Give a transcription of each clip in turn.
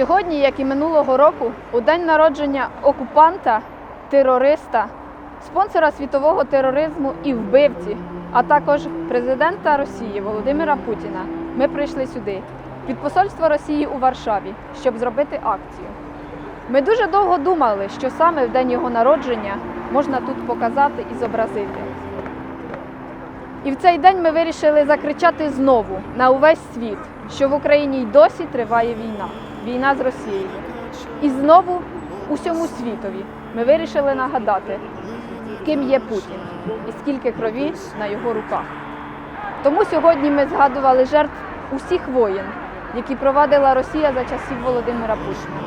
Сьогодні, як і минулого року, у день народження окупанта, терориста, спонсора світового тероризму і вбивці, а також президента Росії Володимира Путіна, ми прийшли сюди, під посольство Росії у Варшаві, щоб зробити акцію. Ми дуже довго думали, що саме в день його народження можна тут показати і зобразити. І в цей день ми вирішили закричати знову на увесь світ, що в Україні й досі триває війна, війна з Росією. І знову усьому світові ми вирішили нагадати, ким є Путін і скільки крові на його руках. Тому сьогодні ми згадували жертв усіх воєн, які провадила Росія за часів Володимира Путіна.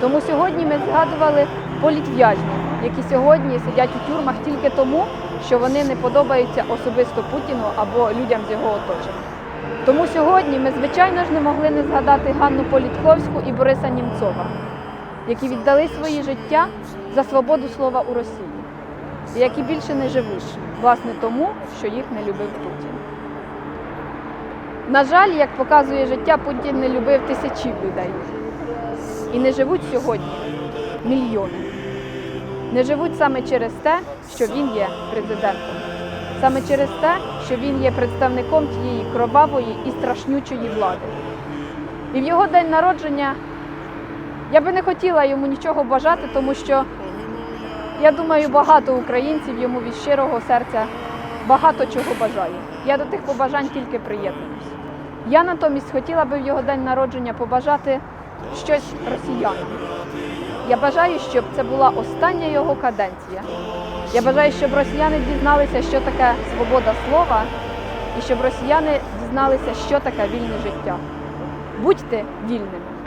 Тому сьогодні ми згадували політв'язнів, які сьогодні сидять у тюрмах тільки тому, що вони не подобаються особисто Путіну або людям з його оточення. Тому сьогодні ми, звичайно ж, не могли не згадати Ганну Політковську і Бориса Німцова, які віддали свої життя за свободу слова у Росії, і які більше не живуть, власне тому, що їх не любив Путін. На жаль, як показує життя, Путін не любив тисячів людей. І не живуть сьогодні мільйони. Не живуть саме через те, що він є президентом, саме через те, що він є представником тієї кровавої і страшнючої влади. І в його день народження я би не хотіла йому нічого бажати, тому що я думаю, багато українців йому від щирого серця багато чого бажає. Я до тих побажань тільки приєднуюсь. Я натомість хотіла би в його день народження побажати щось росіянам. Я бажаю, щоб це була остання його каденція. Я бажаю, щоб росіяни дізналися, що таке свобода слова, і щоб росіяни дізналися, що таке вільне життя. Будьте вільними.